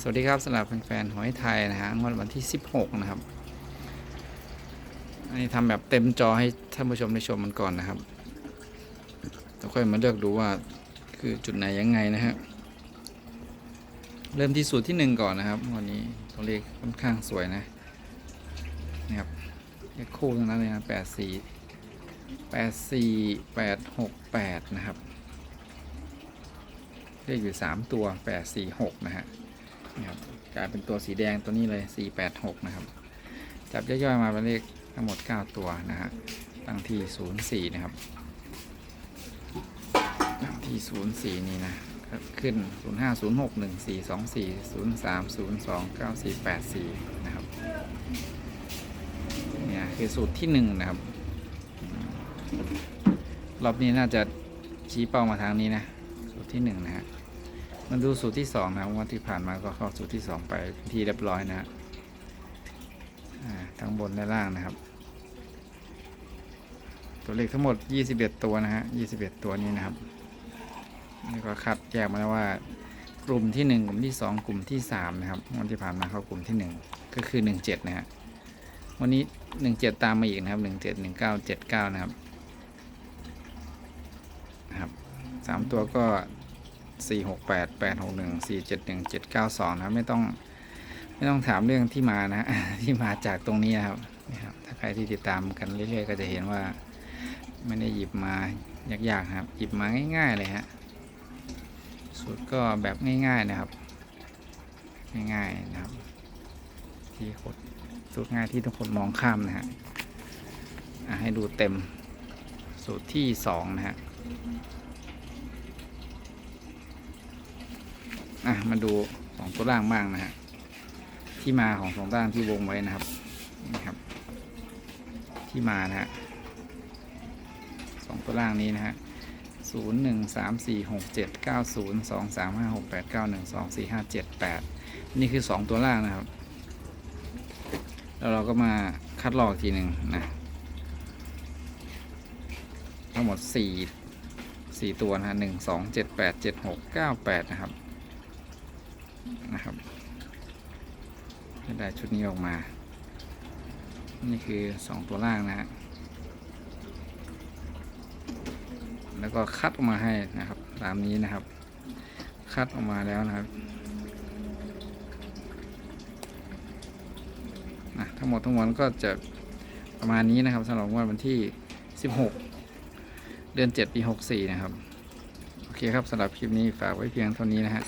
สวัสดีครับสำหรับแฟนๆหอยไทยนะฮะงวดวันที่ 16 นะครับ อันนี้ทำแบบเต็มจอให้ท่านผู้ชมได้ชมมันก่อนนะครับแล้วค่อยมาเลือกดูว่าคือจุดไหนยังไงนะฮะ เริ่มที่สูตรที่ 1 ก่อนนะครับ วันนี้ตัวเลขค่อนข้างสวยนะนี่ครับเลขคู่ทั้งนั้นเลยนะแปดสี่แปดสี่แปดหกแปดนะครับเลขอยู่ 3 ตัว 8 4 6 นะฮะ นี่ครับกลายเป็นตัวสีแดงตัวนี้เลย 4 8 6 นะครับ จับย่อยๆมาเป็นเลขทั้งหมด 9 ตัวนะฮะ ตั้งที่ 04 นะครับ ตั้งที่ 04 นี่นะขึ้น 05 06 14 24 03 02 94 84 นะครับ เนี่ยคือสูตรที่ 1 นะครับ รอบนี้น่าจะชี้เป้ามาทางนี้นะ สูตรที่ 1 นะฮะ มันดูสูตรที่2นะวันที่ผ่านมาก็เข้าสูตรที่2ไปเป็นที่เรียบร้อยนะทั้งบนและล่างนะครับ ตัวเลขทั้งหมด 21 ตัวนะฮะ21 ตัวนี้นะครับนี่ก็คัดแยกมาแล้วว่ากลุ่มที่ 1 กลุ่มที่ 2 กลุ่มที่3นะครับวันที่ผ่านมาเข้ากลุ่มที่ 1 ก็คือ 17 นะฮะวันนี้ 17 ตามมาอีกนะครับ 17 19 79 นะครับนะครับสามตัวก็ สี่หกแปดแปดหกหนึ่งสี่เจ็ดหนึ่งเจ็ดเก้าสองนะไม่ต้องไม่ต้องถามเรื่องที่มานะที่มาจากตรงนี้นะครับนี่ครับถ้าใครที่ติดตามกันเรื่อย ๆ ก็จะเห็นว่า ไม่ได้หยิบมายากๆครับ หยิบมาง่าย ๆ เลยฮะสูตรก็แบบง่าย ๆ นะครับ ง่ายๆนะครับ ที่คนสูตรง่ายที่ทุกคนมองข้ามนะฮะอะให้ดูเต็มสูตรที่สองนะฮะ อะมาดูสองตัวล่างบ้างนะฮะที่มาของสองตัวล่างที่วงไว้นะครับนี่ครับ ที่มานะฮะสองตัวล่างนี้นะฮะศูนย์หนึ่งสามสี่หกเจ็ดเก้าศูนย์สองสามห้าหกแปดเก้าหนึ่งสองสี่ห้าเจ็ดแปดนี่คือสองตัวล่างนะครับ แล้วเราก็มาคัดลอกอีกทีหนึ่งนะทั้งหมดสี่สี่ตัวนะฮะหนึ่งสองเจ็ดแปดเจ็ดหกเก้าแปดนะครับ นะครับได้ชุดนี้ออกมา นี่คือ 2 ตัวล่างนะฮะ แล้วก็คัดออกมาให้นะครับ ตามนี้นะครับ คัดออกมาแล้วนะครับนะทั้งหมดทั้งมวลก็จะประมาณนี้นะครับสำหรับงวดวันที่ 16 เดือน 7 ปี 64 นะครับ โอเคครับสำหรับคลิปนี้ฝากไว้เพียงเท่านี้นะฮะ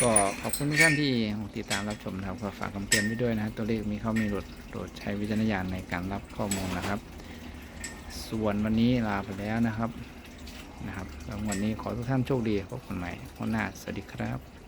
ก็ขอบคุณทุกท่านที่ติดตามรับชมนะครับก็ฝากคำเตือนไว้ด้วยนะตัวเลขมีเข้ามีหลุดโปรดใช้วิจารณญาณในการรับข้อมูลนะครับ ส่วนวันนี้ลาไปแล้วนะครับนะครับแล้ววันนี้ขอทุกท่านโชคดีพบกันใหม่วันหน้าสวัสดีครับ